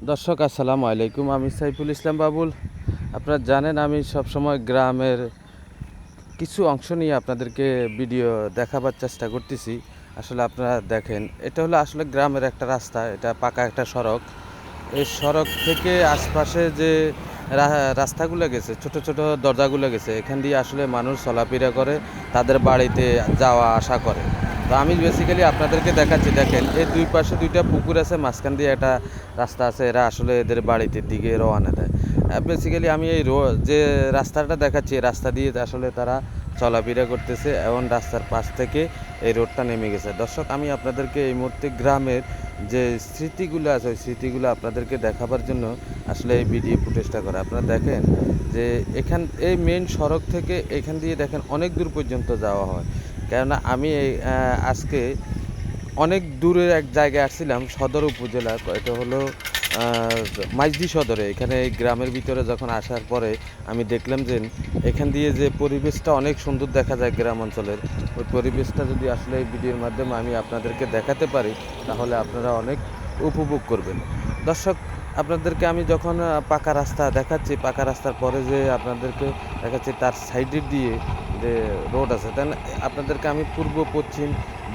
দর্শক, আসসালামু আলাইকুম। আমি সাইফুল ইসলাম বাবুল। আপনারা জানেন আমি সবসময় গ্রামের কিছু অংশ নিয়ে আপনাদেরকে ভিডিও দেখাবার চেষ্টা করতেছি। আসলে আপনারা দেখেন, এটা হলো আসলে গ্রামের একটা রাস্তা, এটা পাকা একটা সড়ক। এই সড়ক থেকে আশপাশে যে রাস্তাগুলো গেছে, ছোট ছোট দরজাগুলো গেছে, এখান দিয়ে আসলে মানুষ চলাফেরা করে, তাদের বাড়িতে যাওয়া, আসা করে। তো আমি বেসিক্যালি আপনাদেরকে দেখাচ্ছি, দেখেন, এই দুই পাশে দুইটা পুকুর আছে, মাঝখান দিয়ে একটা রাস্তা আছে, এরা আসলে এদের বাড়িতে দিকে রওনা দেয়। বেসিক্যালি আমি এই রো যে রাস্তাটা দেখাচ্ছি রাস্তা দিয়ে আসলে তারা চলাফেরা করতেছে এবং রাস্তার পাশ থেকে এই রোডটা নেমে গেছে। দর্শক, আমি আপনাদেরকে এই মুহূর্তে গ্রামের যে স্মৃতিগুলো আছে, ওই স্মৃতিগুলো আপনাদেরকে দেখাবার জন্য আসলে এই ভিডিও ফুটেজটা করা। আপনারা দেখেন যে এখান এই মেন সড়ক থেকে এখান দিয়ে দেখেন অনেক দূর পর্যন্ত যাওয়া হয়। কেননা আমি আজকে অনেক দূরের এক জায়গায় আসছিলাম, সদর উপজেলা এটা হলো মাইজদি সদরে। এখানে এই গ্রামের ভিতরে যখন আসার পরে আমি দেখলাম যে এখান দিয়ে যে পরিবেশটা অনেক সুন্দর দেখা যায় গ্রাম অঞ্চলের, ওই পরিবেশটা যদি আসলে এই ভিডিওর মাধ্যমে আমি আপনাদেরকে দেখাতে পারি, তাহলে আপনারা অনেক উপভোগ করবেন। দর্শক আপনাদেরকে আমি যখন পাকা রাস্তা দেখাচ্ছি, পাকা রাস্তার পরে যে আপনাদেরকে দেখাচ্ছি তার সাইডে দিয়ে যে রোড আছে, তাই? আপনাদেরকে আমি পূর্ব পশ্চিম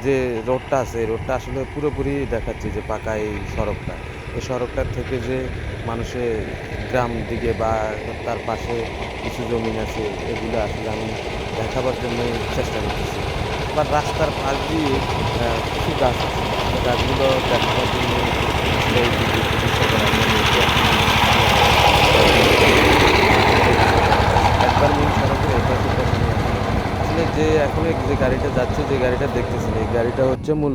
যে রোডটা আছে, এই রোডটা আসলে পুরোপুরি দেখাচ্ছি যে পাকা এই সড়কটা এই সড়কটার থেকে যে মানুষের গ্রাম দিকে বা তার পাশে কিছু জমিন আছে, এগুলো আসলে আমি দেখাবার জন্য চেষ্টা করতেছি বা রাস্তার পাশ দিয়ে কিছু গাছ আছে গাছগুলো দেখাবার জন্য একবার যে এখন যে গাড়িটা যাচ্ছে যে গাড়িটা দেখতেছেন এই গাড়িটা হচ্ছে মূল